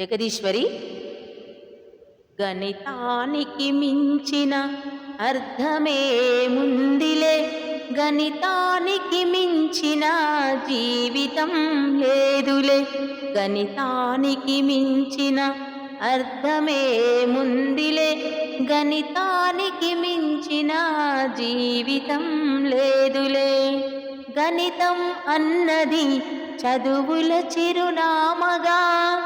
జగదీశ్వరి. గణితానికి మించిన అర్థమేముందిలే గణితానికి మించిన జీవితం లేదులే. గణితానికి మించిన అర్థమే ముందిలే. గణితానికి మించిన జీవితం లేదులే. గణితం అన్నది చదువుల చిరునామగా.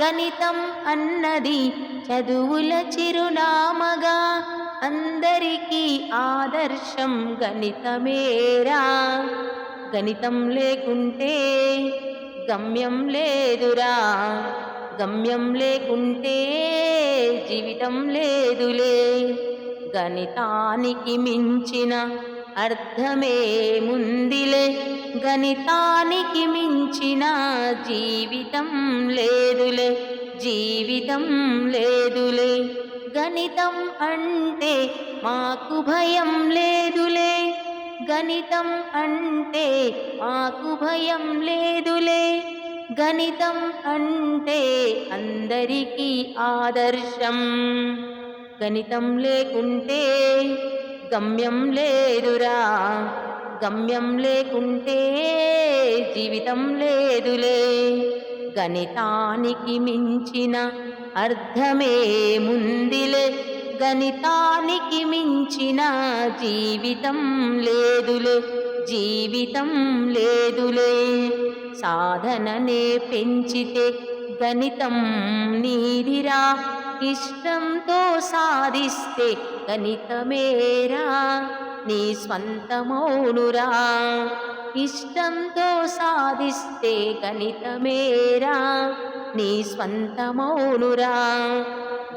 గణితం అన్నది చదువుల చిరునామగా అందరికీ ఆదర్శం గణితమేరా. గణితం లేకుంటే గమ్యం లేదురా. గమ్యం లేకుంటే జీవితం లేదులే. గణితానికి మించిన అర్థమే ముందిలే గణితానికి మించిన జీవితం లేదులే జీవితం లేదులే. గణితం అంటే మాకు భయం లేదులే గణితం అంటే మాకు భయం లేదులే. గణితం అంటే అందరికీ ఆదర్శం గణితం లేకుంటే గమ్యం లేదురా. గమ్యం లేకుంటే జీవితం లేదులే. గణితానికి మించిన అర్థమేముందిలే. గణితానికి మించిన జీవితం లేదులే. జీవితం లేదులే. సాధననే పెంచితే గణితం నీదిరా. ఇష్టంతో సాధిస్తే గణితమేరా? నీ స్వంతమౌనురా. ఇష్టంతో సాధిస్తే గణితమేరా? నీ స్వంతమౌనురా.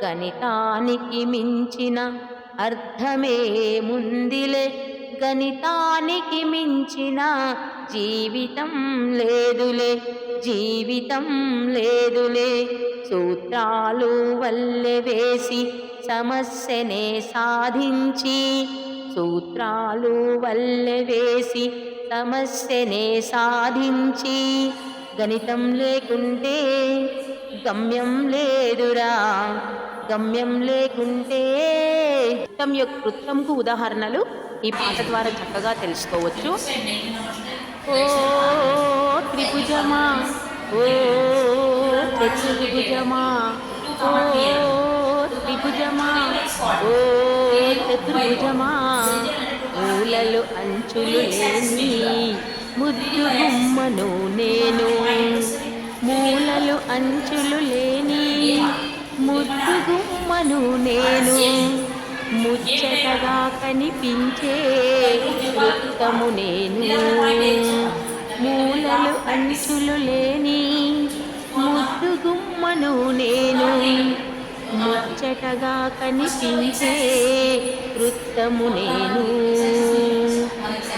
గణితానికి మించిన అర్థమే ముందిలే. గణితానికి మించిన జీవితం లేదులే జీవితం లేదులే. సూత్రాలు వల్లె వేసి సమస్యనే సాధించి సూత్రాలు వల్లె వేసి సమస్యనే సాధించి. గణితం లేకుంటే గమ్యం లేదురా గమ్యం లేకుంటే గణితం యొక్క కృత్యంకు ఉదాహరణలు ఈ పాట ద్వారా చక్కగా తెలుసుకోవచ్చు. ఓ త్రిభుజమా? ఓ చతుర్భుజమా? ఓ త్రిభుజమా? ఓ చతుర్భుజమా? మూలలు అంచులు లేని ముద్దు గుమ్మను నేను. మూలలు అంచులు లేని ముద్దు గుమ్మను నేను. ముచ్చటగా కనిపించే వృత్తము నేను. మూలలు అంచులు లేని ముద్దు గుమ్మను నేను. ముచ్చటగా కనిపించే వృత్తము నేను.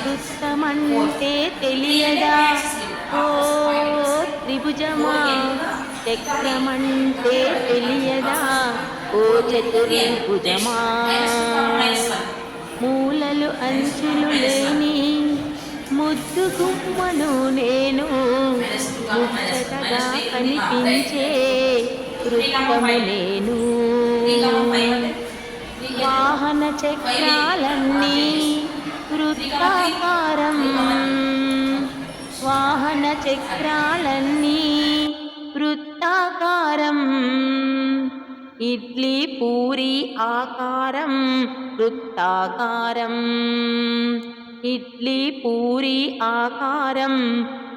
వృత్తమంటే తెలియదా? ఓ త్రిభుజమా? చక్రమంటే తెలియదా? ఓ చతుర్భుజమా మూలలు అంచులు లేని ముద్దు గుమ్మను నేను ముచ్చటగా కనిపించే వృత్తము నేను. వాహన చక్రాలన్నీ వృత్తాకారం. వాహన చక్రాలన్నీ వృత్తాకారం. ఇడ్లీ పూరి ఆకారం వృత్తాకారం ఇడ్లీ పూరి ఆకారం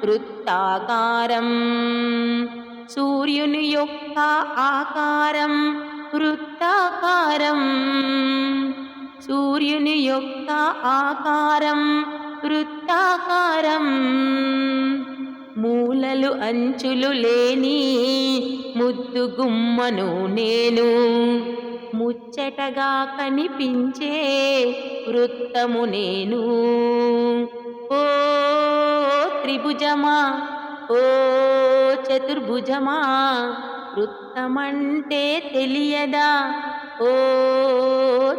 వృత్తాకారం సూర్యుని యొక్క ఆకారం వృత్తాకారం సూర్యుని యొక్క ఆకారం వృత్తాకారం మూలలు అంచులు లేని ముద్దు గుమ్మను నేను. ముచ్చటగా కనిపించే వృత్తము నేను. ఓ త్రిభుజమా? ఓ చతుర్భుజమా? వృత్తమంటే తెలియదా? ఓ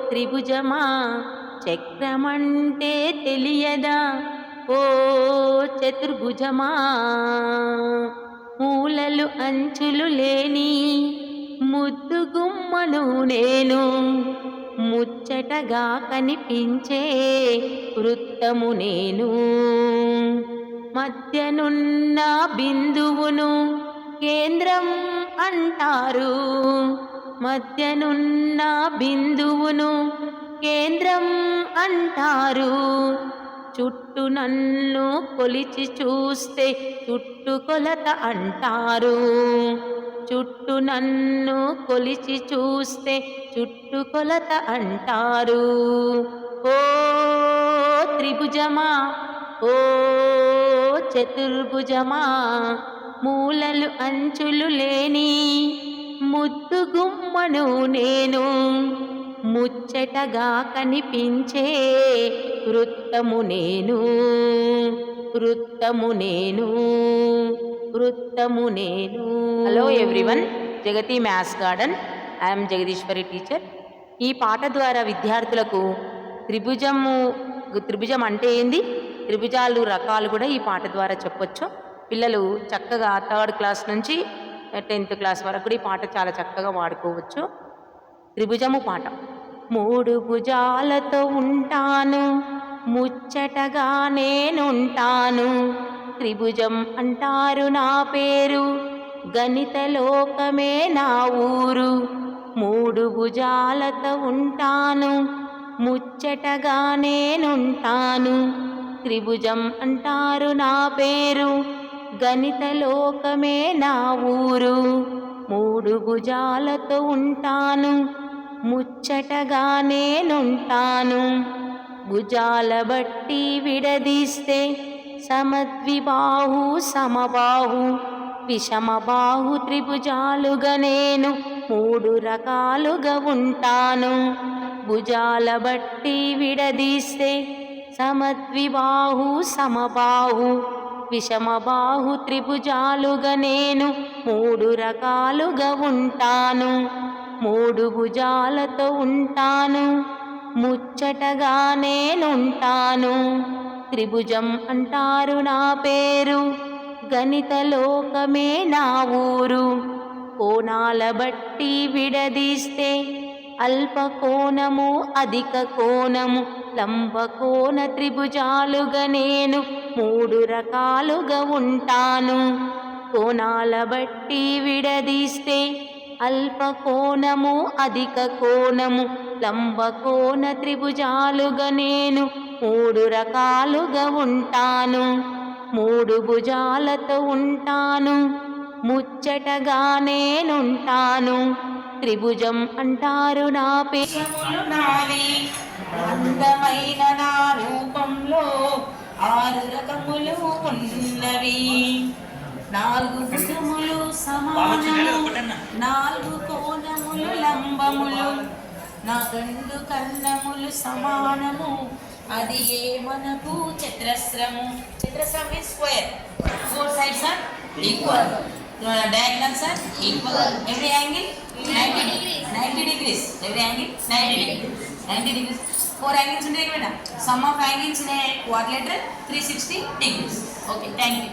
త్రిభుజమా? చక్రమంటే తెలియదా? ఓ చతుర్భుజమా? మూలలు అంచులు లేని ముద్దు గుమ్మను నేను ముచ్చటగా కనిపించే వృత్తము నేను. మధ్యనున్న బిందువును కేంద్రం అంటారు. మధ్యనున్న బిందువును కేంద్రం అంటారు. చుట్టూ నన్ను కొలిచి చూస్తే చుట్టుకొలత అంటారు. చుట్టూ నన్ను కొలిచి చూస్తే చుట్టుకొలత అంటారు. ఓ త్రిభుజమా ఓ చతుర్భుజమా మూలలు అంచులు లేని ముద్దు గుమ్మను నేను ముచ్చటగా కనిపించే వృత్తము నేను వృత్తము నేను వృత్తము నేను. Hello everyone Jagati maths garden I'm Jagadeeswari teacher ఈ పాట ద్వారా విద్యార్థులకు త్రిభుజము త్రిభుజం అంటే ఏంది? త్రిభుజాలు రకాలు కూడా ఈ పాట ద్వారా చెప్పొచ్చు. పిల్లలు చక్కగా థర్డ్ క్లాస్ నుంచి టెన్త్ క్లాస్ వరకు కూడా ఈ పాట చాలా చక్కగా వాడుకోవచ్చు. త్రిభుజము పాట. మూడు భుజాలతో ఉంటాను. ముచ్చటగా నేనుంటాను. త్రిభుజం అంటారు నా పేరు. గణిత లోకమే నా ఊరు. మూడు భుజాలతో ఉంటాను. ముచ్చటగా నేనుంటాను. త్రిభుజం అంటారు నా పేరు. గణిత లోకమే నా ఊరు. మూడు భుజాలతో ఉంటాను. ముచ్చటగా నేనుంటాను. భుజాల బట్టి విడదీస్తే సమద్విబాహు సమబాహు విషమబాహు త్రిభుజాలుగా నేను మూడు రకాలుగా ఉంటాను. భుజాల బట్టి విడదీస్తే సమద్విబాహు సమబాహు విషమబాహు త్రిభుజాలుగా నేను మూడు రకాలుగా ఉంటాను. మూడు భుజాలతో ఉంటాను. ముచ్చటగా నేనుంటాను. త్రిభుజం అంటారు నా పేరు. గణిత లోకమే నా ఊరు. కోణాల బట్టి విడదీస్తే అల్ప కోణము అధిక కోణము. లంబ కోణ త్రిభుజాలుగా నేను మూడు రకాలుగా ఉంటాను. కోణాల బట్టి విడదీస్తే అల్ప కోణము అధిక కోణము లంబ కోణ త్రిభుజాలుగా నేను మూడు రకాలుగా ఉంటాను. మూడు భుజాలతో ఉంటాను. ముచ్చటగా నేనుంటాను. త్రిభుజం అంటారు నా పేరు. నావి అందమైన నా రూపంలో ఆరు రకములు ఉన్నవి. నాలుగు సమానము నాలుగు కోణములు లంబములు నా రెండు కన్నములు సమానము అది ఏ మనకు చతురస్రము చతురస్రం square four sides are equal diagonals are equal every angle 90 degrees 90 degrees every angle 90 degrees 90 degrees four angles ఉంటాయి కదా sum of angles in a quadrilateral 360 degrees okay thank you